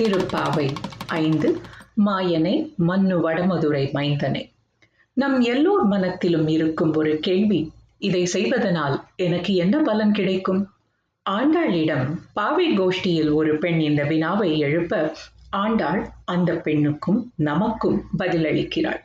திருப்பாவை ஐந்து மாயனை மண்ணு வடமதுரை மைந்தனை. நம் எல்லோர் மனத்திலும் இருக்கும் ஒரு கேள்வி இதை செய்வதனால் எனக்கு என்ன பலன் கிடைக்கும்? ஆண்டாளிடம் பாவை கோஷ்டியில் ஒரு பெண் இந்த வினாவை எழுப்ப ஆண்டாள் அந்த பெண்ணுக்கும் நமக்கும் பதிலளிக்கிறாள்.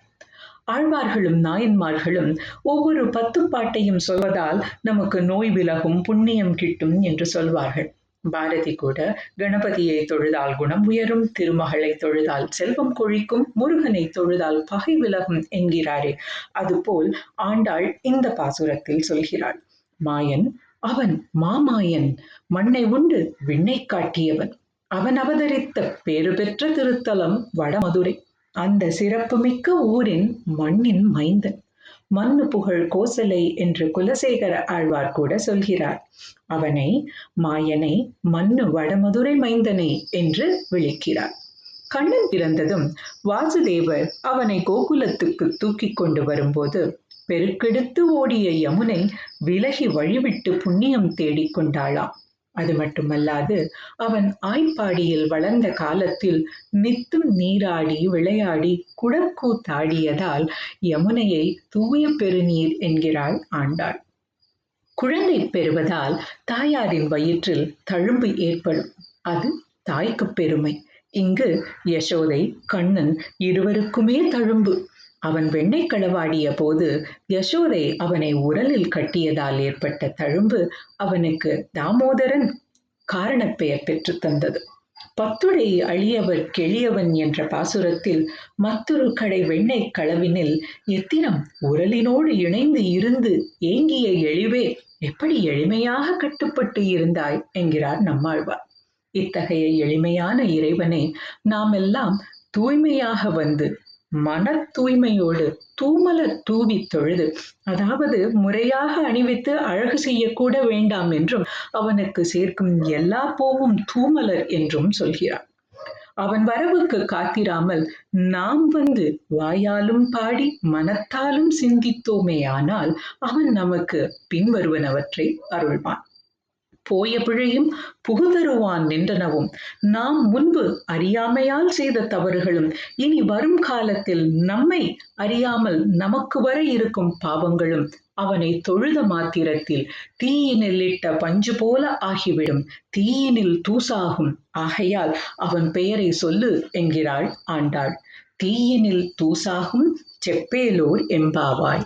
ஆழ்வார்களும் நாயன்மார்களும் ஒவ்வொரு பத்து பாட்டையும் சொல்வதால் நமக்கு நோய் விலகும் புண்ணியம் கிட்டும் என்று சொல்வார்கள். பாரதி கூட கணபதியை தொழுதால் குணம் உயரும் திருமகளை தொழுதால் செல்வம் கொழிக்கும் முருகனை தொழுதால் பகை விலகும் என்கிறாரே. அதுபோல் ஆண்டாள் இந்த பாசுரத்தில் சொல்கிறாள் மாயன் அவன் மாமாயன் மண்ணை உண்டு விண்ணை காட்டியவன். அவன் அவதரித்த பேறு பெற்ற திருத்தலம் வடமதுரை. அந்த சிறப்புமிக்க ஊரின் மண்ணின் மைந்தன். மண்ணு புகழ் கோசலை என்று குலசேகர ஆழ்வார் கூட சொல்கிறார். அவனை மாயனை மண்ணு வடமதுரை மைந்தனை என்று விழிக்கிறார் கண்ணன் பிறந்ததும் வாசுதேவர் அவனை கோகுலத்துக்கு தூக்கி கொண்டு வரும்போது பெருக்கெடுத்து ஓடிய யமுனை விலகி வழிவிட்டு புண்ணியம் தேடிக்கொண்டாளாம் அது மட்டுமல்லாது அவன் ஆய்ப்பாடியில் வளர்ந்த காலத்தில் நித்தும் நீராடி விளையாடி குடக்கூத்தாடியதால் யமுனையை தூய பெருநீர் என்கிறாள் ஆண்டாள். குழந்தை பெறுவதால் தாயாரின் வயிற்றில் தழும்பு ஏற்படும். அது தாய்க்கு பெருமை. இங்கு யசோதை கண்ணன் இருவருக்குமே தழும்பு. அவன் வெண்ணெய் களவாடிய போது யசோதை அவனை உரலில் கட்டியதால் ஏற்பட்ட தழும்பு அவனுக்கு தாமோதரன் காரணப்பெயர் பெற்று தந்தது. பத்துடை அழியவர் கெளியவன் என்ற பாசுரத்தில் மற்றொரு கடை வெண்ணெய் களவினில் எத்தினம் உரலினோடு இணைந்து இருந்து ஏங்கிய எழிவே எப்படி எளிமையாக கட்டுப்பட்டு இருந்தாய் என்கிறார் நம்மாழ்வார். இத்தகைய எளிமையான இறைவனை நாம் எல்லாம் தூய்மையாக வந்து மன தூய்மையோடு தூமலர் தூவி தொழுது. அதாவது முறையாக அணிவித்து அழகு செய்யக்கூட வேண்டாம் என்றும் அவனுக்கு சேர்க்கும் எல்லா போவும் தூமலர் என்றும் சொல்கிறான். அவன் வரவுக்கு காத்திராமல் நாம் வந்து வாயாலும் பாடி மனத்தாலும் சிந்தித்தோமேயானால் அவன் நமக்கு பின்வருவனவற்றை அருள்வான். போய பிழையும் புகுதருவான் நின்றனவும். நாம் முன்பு அறியாமையால் செய்த தவறுகளும் இனி வரும் காலத்தில் நம்மை அறியாமல் நமக்கு வர இருக்கும் பாவங்களும் அவனை தொழுத மாத்திரத்தில் தீயினில் இட்ட பஞ்சு போல ஆகிவிடும். தீயினில் தூசாகும். ஆகையால் அவன் பெயரை சொல்லு என்கிறாள் ஆண்டாள். தீயினில் தூசாகும் செப்பேலோர் எம்பாவாய்.